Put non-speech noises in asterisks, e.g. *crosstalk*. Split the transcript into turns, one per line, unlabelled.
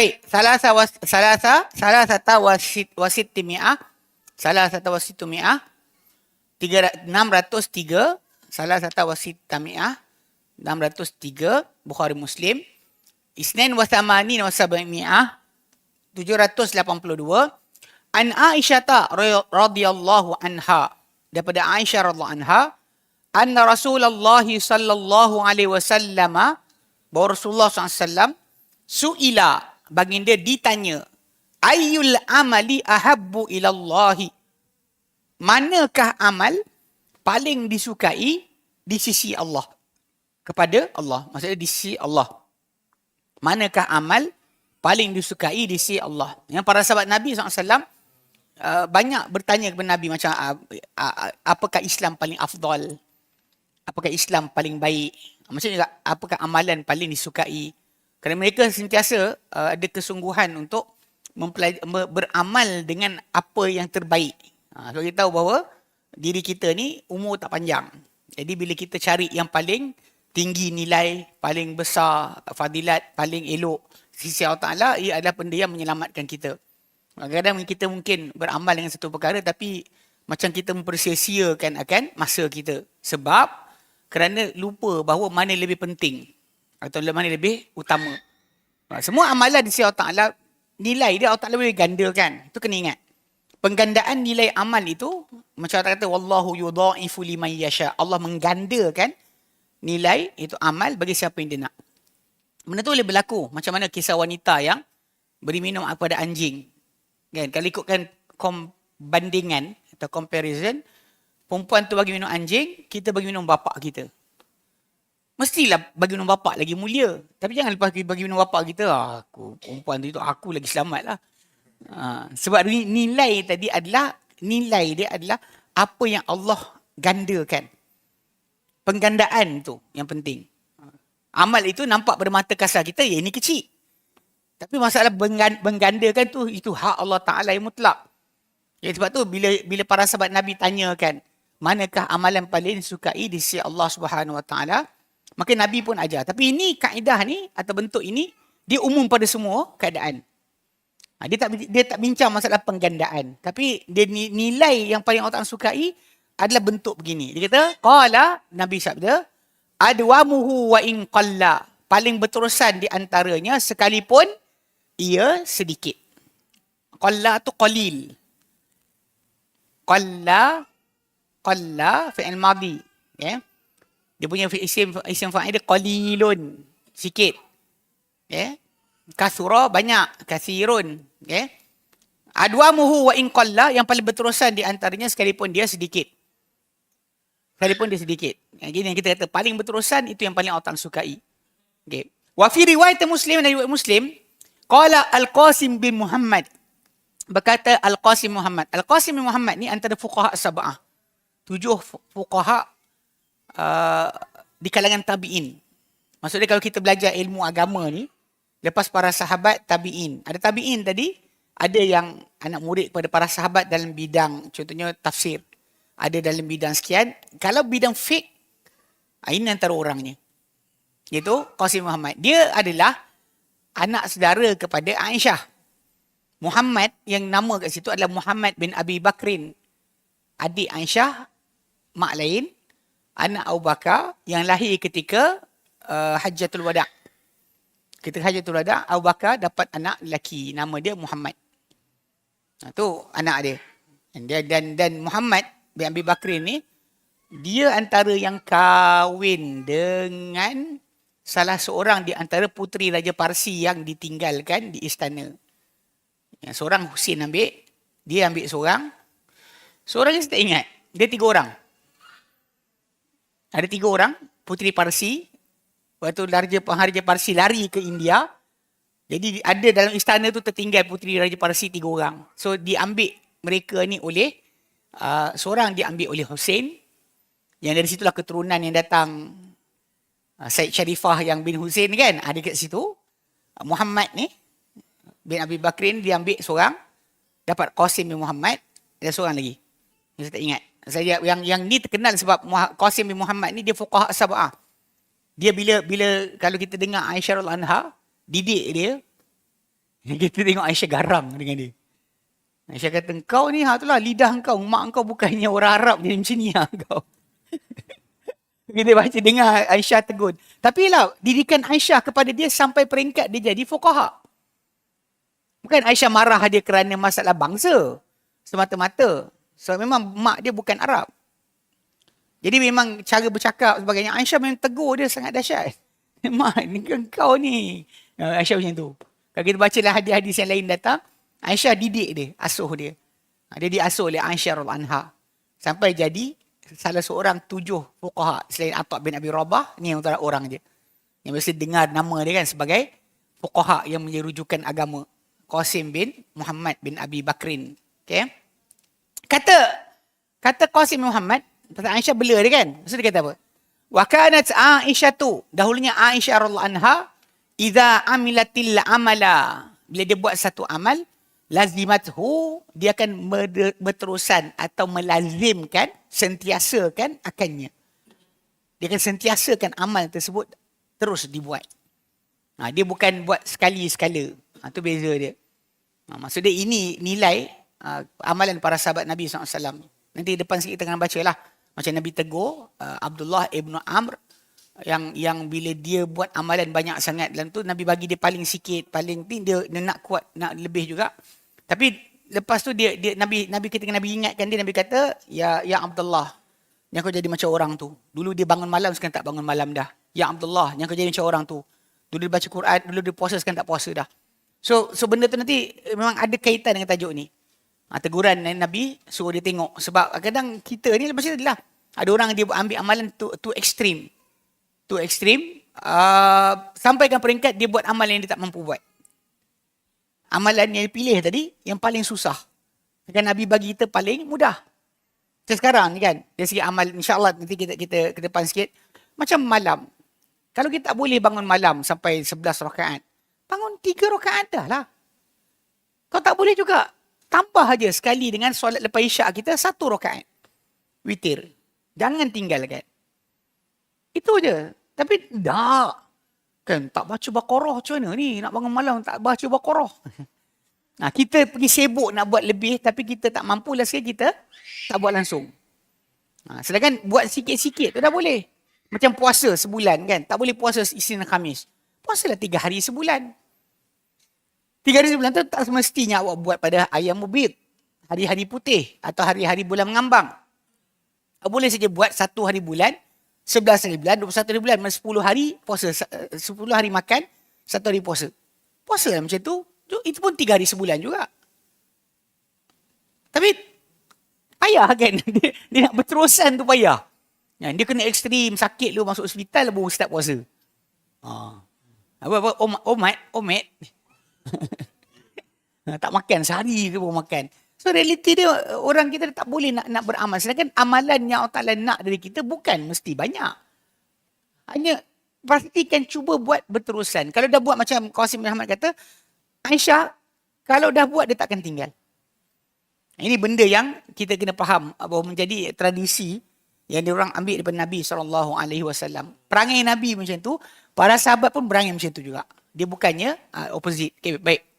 Baik, salah satu salah sa salah satu wasit wasit timiah salah satu wasit ratus tiga. Salah satu wasit ratus tiga Bukhari Muslim. Isnin wa thamani wa puluh dua. An Aisyah radhiyallahu anha. Daripada Aisyah radhiyallahu anha. Anna Rasulullah sallallahu alaihi wasallam bahawa Rasulullah SAW suila baginda ditanya ayyul amali ahabbu ilallahi? Manakah amal paling disukai di sisi Allah? Kepada Allah maksudnya di sisi Allah. Manakah amal paling disukai di sisi Allah? Yang para sahabat Nabi SAW uh, banyak bertanya kepada Nabi macam uh, uh, apakah Islam paling afdal? Apakah Islam paling baik? Maksudnya apakah amalan paling disukai kerana mereka sentiasa uh, ada kesungguhan untuk beramal dengan apa yang terbaik. Ha, so kita tahu bahawa diri kita ni umur tak panjang. Jadi bila kita cari yang paling tinggi nilai, paling besar fadilat, paling elok sisi Allah Ta'ala, ia adalah benda yang menyelamatkan kita. Kadang-kadang kita mungkin beramal dengan satu perkara tapi macam kita mempersia-siakan akan masa kita. Sebab kerana lupa bahawa mana lebih penting atau mana lebih utama. Semua amalan di sisi Allah Ta'ala, nilai dia Allah Ta'ala boleh gandakan. Itu kena ingat. Penggandaan nilai amal itu, macam Allah kata, Wallahu yudha'ifu liman yasha. Allah menggandakan nilai itu amal bagi siapa yang dia nak. Benda tu boleh berlaku. Macam mana kisah wanita yang beri minum kepada anjing. Kan? Kalau ikutkan bandingan atau comparison, perempuan tu bagi minum anjing, kita bagi minum bapak kita mestilah bagi minum bapak lagi mulia. Tapi jangan lepas bagi minum bapak kita, ah, aku perempuan tu itu aku lagi selamat lah. Ha, sebab nilai tadi adalah, nilai dia adalah apa yang Allah gandakan. Penggandaan tu yang penting. Amal itu nampak pada mata kasar kita, ya ini kecil. Tapi masalah menggandakan tu, itu hak Allah Ta'ala yang mutlak. Ya, sebab tu bila bila para sahabat Nabi tanyakan, manakah amalan paling disukai di sisi Allah Subhanahu Wa Ta'ala, Maka Nabi pun ajar. Tapi ini kaedah ni atau bentuk ini dia umum pada semua keadaan. Ha, dia tak dia tak bincang masalah penggandaan. Tapi dia nilai yang paling orang sukai adalah bentuk begini. Dia kata, qala Nabi sabda, adwamuhu wa in qalla. Paling berterusan di antaranya sekalipun ia sedikit. Qalla tu qalil. Qalla qalla fi'il madhi. Ya. Yeah? Dia punya isim isim fa'il dia qalilun sikit. Ya yeah? kasura banyak kasirun. Ya yeah? adwamuhu wa in qalla yang paling berterusan di antaranya sekalipun dia sedikit. Sekalipun dia sedikit. Yang gini yang kita kata paling berterusan itu yang paling orang sukai. Okey. Wa fi riwayat muslim dan muslim qala al-qasim bin muhammad. Berkata al-qasim muhammad. Al-qasim bin muhammad ni antara fuqaha sab'ah. Tujuh fuqaha Uh, di kalangan tabi'in. Maksudnya kalau kita belajar ilmu agama ni, lepas para sahabat tabi'in. Ada tabi'in tadi, ada yang anak murid kepada para sahabat dalam bidang, contohnya tafsir. Ada dalam bidang sekian. Kalau bidang fiqh, ah, ini antara orangnya. Iaitu Qasim Muhammad. Dia adalah anak saudara kepada Aisyah. Muhammad yang nama kat situ adalah Muhammad bin Abi Bakrin. Adik Aisyah, mak lain, anak Abu Bakar yang lahir ketika uh, Hajjatul Wada. Ketika Hajjatul Wada, Abu Bakar dapat anak lelaki nama dia Muhammad. Nah, tu anak dia. Dan, dia dan dan Muhammad bin Abi Bakr ni dia antara yang kahwin dengan salah seorang di antara puteri Raja Parsi yang ditinggalkan di istana. Yang seorang Husin ambil, dia ambil seorang. Seorang yang saya tak ingat. Dia tiga orang. Ada tiga orang, puteri Parsi. Waktu Raja Raja Parsi lari ke India. Jadi ada dalam istana tu tertinggal puteri Raja Parsi tiga orang. So diambil mereka ni oleh, uh, seorang diambil oleh Hussein. Yang dari situlah keturunan yang datang uh, Syed Sharifah yang bin Hussein kan. Ada kat situ. Uh, Muhammad ni, bin Abi Bakrin diambil seorang. Dapat Qasim bin Muhammad. Ada seorang lagi. Saya tak ingat saya yang yang ni terkenal sebab Qasim bin Muhammad ni dia fuqaha sab'ah. Dia bila bila kalau kita dengar Aisyah radhiyallahu anha didik dia *laughs* Kita tengok Aisyah garang dengan dia. Aisyah kata, kau ni, ha, itulah lidah kau, mak kau bukannya orang Arab jadi macam ni ha, kau. *laughs* Kita baca dengar Aisyah tegur. Tapi lah, didikan Aisyah kepada dia sampai peringkat dia jadi fukaha. Bukan Aisyah marah dia kerana masalah bangsa. Semata-mata. So memang mak dia bukan Arab. Jadi memang cara bercakap sebagainya. Aisyah memang tegur dia sangat dahsyat. *laughs* Mak, ni kau ni. Aisyah macam tu. Kalau kita baca lah hadis-hadis yang lain datang, Aisyah didik dia, asuh dia. Ha, dia diasuh oleh Aisyah Anha. Sampai jadi salah seorang tujuh fuqaha selain Atta bin Abi Rabah, ni yang antara orang dia. Yang mesti dengar nama dia kan sebagai fuqaha yang menjadi rujukan agama. Qasim bin Muhammad bin Abi Bakrin. Okay. Kata kata Qasim Muhammad, kata Aisyah bela dia kan? Maksud dia kata apa? Wa kanat Aisyah tu, dahulunya Aisyah radhiyallahu anha, idza amilatil amala, bila dia buat satu amal, lazimathu dia akan berterusan atau melazimkan sentiasakan akannya. Dia akan sentiasakan amal tersebut terus dibuat. Ha, dia bukan buat sekali sekala. Ha, tu beza dia. Ha, maksud dia ini nilai uh, amalan para sahabat Nabi SAW nanti depan sikit kita akan baca lah macam Nabi tegur uh, Abdullah ibnu Amr yang yang bila dia buat amalan banyak sangat dalam tu Nabi bagi dia paling sikit paling dia, dia nak kuat nak lebih juga tapi lepas tu dia dia Nabi Nabi kita Nabi ingatkan dia Nabi kata ya ya Abdullah yang kau jadi macam orang tu. Dulu dia bangun malam sekarang tak bangun malam dah. Ya Abdullah yang kau jadi macam orang tu. Dulu dia baca Quran, dulu dia puasa sekarang tak puasa dah. So so benda tu nanti memang ada kaitan dengan tajuk ni. Ha, teguran Nabi suruh dia tengok sebab kadang kita ni lepas lah ada orang dia ambil amalan tu tu ekstrim. Tu ekstrim uh, sampaikan peringkat dia buat amalan yang dia tak mampu buat amalan yang dipilih tadi yang paling susah. Kan Nabi bagi kita paling mudah. Macam sekarang ni kan, dari segi amal insyaAllah nanti kita, kita ke depan sikit. Macam malam. Kalau kita tak boleh bangun malam sampai 11 rakaat, bangun 3 rakaat dah lah. Kau tak boleh juga, tambah aja sekali dengan solat lepas isyak kita, satu rakaat. Witir. Jangan tinggalkan. Itu je. Tapi dah. Kan tak baca Baqarah macam mana ni? Nak bangun malam tak baca Baqarah. *laughs* Nah, kita pergi sibuk nak buat lebih tapi kita tak mampu lah sekali kita tak buat langsung. Nah, sedangkan buat sikit-sikit tu dah boleh. Macam puasa sebulan kan. Tak boleh puasa Isnin dan Khamis. Puasalah tiga hari sebulan. Tiga hari sebulan tu tak semestinya awak buat pada ayam mubit. Hari-hari putih atau hari-hari bulan mengambang. Boleh saja buat satu hari bulan 11 hari bulan, 21 hari bulan, 10 hari puasa, 10 hari makan, 1 hari puasa. Puasa lah macam tu, itu pun 3 hari sebulan juga. Tapi, payah kan? *laughs* Dia, dia nak berterusan tu payah. Ya, dia kena ekstrim, sakit lu masuk hospital, baru start puasa. Ha. Apa, apa, omat, omat, omat. Tak makan, sehari ke baru makan. So realiti dia orang kita tak boleh nak nak beramal. Sedangkan amalan yang Allah Ta'ala nak dari kita bukan mesti banyak. Hanya pastikan cuba buat berterusan. Kalau dah buat macam Qasim Muhammad kata, Aisyah, kalau dah buat dia takkan tinggal. Ini benda yang kita kena faham bahawa menjadi tradisi yang diorang ambil daripada Nabi SAW. Perangai Nabi macam tu, para sahabat pun berangai macam tu juga. Dia bukannya uh, opposite. Okay, baik.